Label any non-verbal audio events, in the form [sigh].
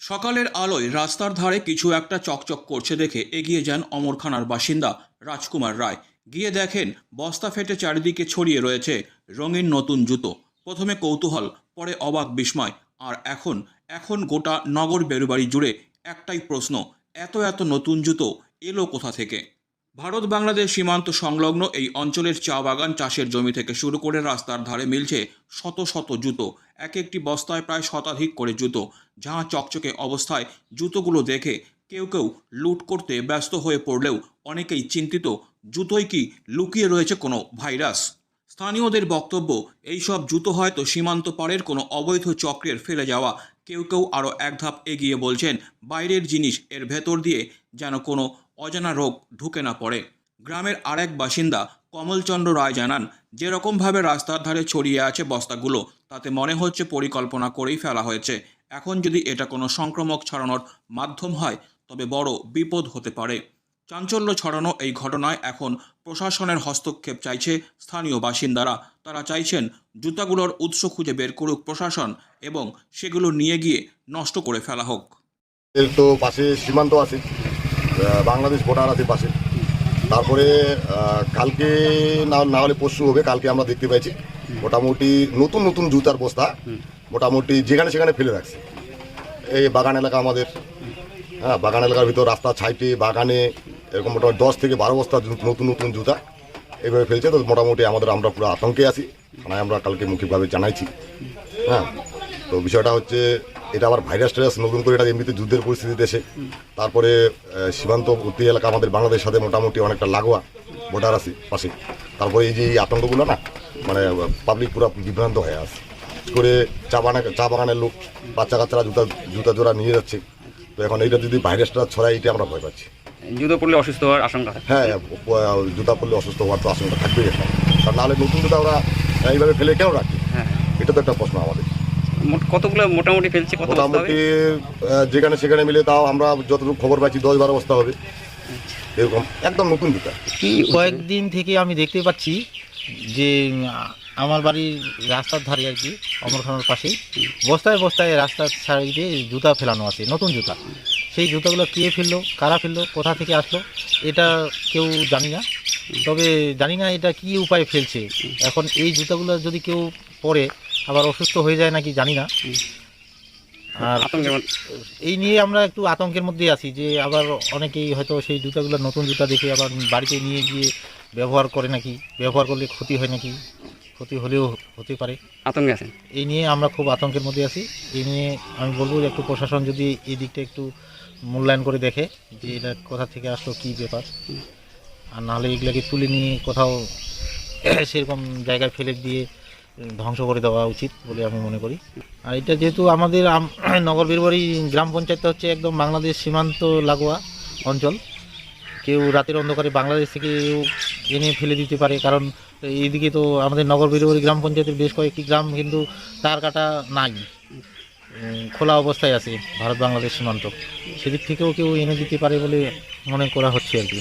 সকালের আলোয় রাস্তার ধারে কিছু একটা চকচক করছে দেখে এগিয়ে যান অমরখানার বাসিন্দা রাজকুমার রায়। গিয়ে দেখেন, বস্তা ফেটে চারিদিকে ছড়িয়ে রয়েছে রঙিন নতুন জুতো। প্রথমে কৌতূহল, পরে অবাক বিস্ময়। আর এখন এখন গোটা নগর বেরুবাড়ি জুড়ে একটাই প্রশ্ন, এত এত নতুন জুতো এলো কোথা থেকে? ভারত বাংলাদেশ সীমান্ত সংলগ্ন এই অঞ্চলের চা বাগান চাষের জমি থেকে শুরু করে রাস্তার ধারে মিলছে শত শত জুতো। এক একটি বস্তায় প্রায় শতাধিক করে জুতো। ঝাঁ চকচকে অবস্থায় জুতোগুলো দেখে কেউ কেউ লুট করতে ব্যস্ত হয়ে পড়লেও অনেকেই চিন্তিত জুতোই কি লুকিয়ে রয়েছে কোনো ভাইরাস? স্থানীয়দের বক্তব্য এই সব জুতো হয়তো সীমান্ত পারের কোনো অবৈধ চক্রের ফেলে যাওয়া। কেউ কেউ আরও এক ধাপ এগিয়ে বলছেন, বাইরের জিনিস এর ভেতর দিয়ে যেন কোনো অজানা রোগ ঢুকে না পড়ে। গ্রামের আরেক বাসিন্দা কমলচন্দ্র রায় জানান, যেরকমভাবে রাস্তার ধারে ছড়িয়ে আছে বস্তাগুলো, তাতে মনে হচ্ছে পরিকল্পনা করেই ফেলা হয়েছে। এখন যদি এটা কোনো সংক্রমক ছড়ানোর মাধ্যম হয়, তবে বড় বিপদ হতে পারে। চাঞ্চল্য ছড়ানো এই ঘটনায় এখন প্রশাসনের হস্তক্ষেপ চাইছে স্থানীয় বাসিন্দারা। তারা চাইছেন জুতাগুলোর উৎস খুঁজে বের করুক প্রশাসন এবং সেগুলো নিয়ে গিয়ে নষ্ট করে ফেলা হোক। তো পাশে সীমান্ত আছে। বাংলাদেশ বর্ডার আছে পাশে। তারপরে কালকে না না হলে পরশু হবে, কালকে আমরা দেখতে পাইছি। মোটামুটি নতুন নতুন জুতার বস্তা, মোটামুটি যেখানে সেখানে ফেলে রাখছে। এই বাগান এলাকা আমাদের। হ্যাঁ বাগান এলাকার ভিতর রাস্তা ছাইটে, বাগানে, এরকম মোটামুটি দশ থেকে বারো বস্তা নতুন নতুন জুতা এইভাবে ফেলছে। তো মোটামুটি আমাদের আমরা পুরো আতঙ্কে আছি। থানায় আমরা কালকে মৌখিকভাবে জানাইছি। হ্যাঁ তো বিষয়টা হচ্ছে এটা আবার ভাইরাস টাইরাস নতুন করে এটা এমনিতে যুদ্ধের পরিস্থিতি দেশে তারপরে সীমান্তবর্তী এলাকা আমাদের বাংলাদেশের সাথে মোটামুটি অনেকটা লাগোয়া বর্ডার আছে পাশে। তারপরে এই যে এই আতঙ্কগুলো না মানে পাবলিক পুরো বিভ্রান্ত হয়ে আছে। করে চা বাগানে চা বাগানের লোক বাচ্চা কাচ্চারা জুতা জুতা জোড়া নিয়ে যাচ্ছে। তো এখন এইটা যদি ভাইরাসটা ছড়ায় এটা আমরা ভয় পাচ্ছি। জুতো পড়লে অসুস্থ হওয়ার আশঙ্কা হ্যাঁ জুতা পড়লে অসুস্থ হওয়ার তো আশঙ্কা থাকবেই একটা কারণ নাহলে নতুন জুতা ওরা এইভাবে ফেলে কেন রাখে? হ্যাঁ। এটা তো একটা প্রশ্ন আমাদের। কতগুলো মোটামুটি ফেলছে কত বস্তা মোটামুটি যেখানে সেখানে মিলে তাও আমরা যতটুকু খবর পাচ্ছি দশ বারো বস্তা হবে। এরকম একদম নতুন জুতা কি কয়েকদিন থেকে আমি দেখতে পাচ্ছি যে আমার বাড়ির রাস্তার ধারে আর কি অমরখানার পাশেই বস্তায় বস্তায় রাস্তার সাইডে জুতা ফেলানো আছে নতুন জুতা। সেই জুতাগুলো কে ফেলল কারা ফেলল কোথা থেকে আসলো এটা কেউ জানি না। তবে জানি না এটা কি উপায় ফেলছে। এখন এই জুতাগুলো যদি কেউ পরে আবার অসুস্থ হয়ে যায় নাকি জানি না। আর এই নিয়ে আমরা একটু আতঙ্কের মধ্যে আছি যে আবার অনেকেই হয়তো সেই জুতাগুলো নতুন জুতা দেখে আবার বাড়িতে নিয়ে গিয়ে ব্যবহার করে নাকি ব্যবহার করলে ক্ষতি হয় নাকি ক্ষতি হলেও হতে পারে। আতঙ্কে আছেন? এই নিয়ে আমরা খুব আতঙ্কের মধ্যে আছি। এই নিয়ে আমি বলব যে একটু প্রশাসন যদি এই দিকটা একটু মূল্যায়ন করে দেখে যে এটা কোথা থেকে আসলো কী ব্যাপার। আর নাহলে এগুলাকে তুলে নিয়ে কোথাও [clears throat] সেরকম জায়গায় ফেলে দিয়ে ধ্বংস করে দেওয়া উচিত বলে আমি মনে করি। আর এটা যেহেতু আমাদের [clears throat] নগর বীরবাড়ি গ্রাম পঞ্চায়েতটা হচ্ছে একদম বাংলাদেশ সীমান্ত লাগোয়া অঞ্চল। কেউ রাতের অন্ধকারে বাংলাদেশ থেকে এনে ফেলে দিতে পারে, কারণ এইদিকে তো আমাদের নগর বীরবাড়ি গ্রাম পঞ্চায়েতের বেশ কয়েকটি গ্রাম কিন্তু তার কাটা নাই। খোলা অবস্থায় আছে ভারত বাংলাদেশ সীমান্ত। সেদিক থেকেও কেউ এনে দিতে পারে বলে মনে করা হচ্ছে আর কি।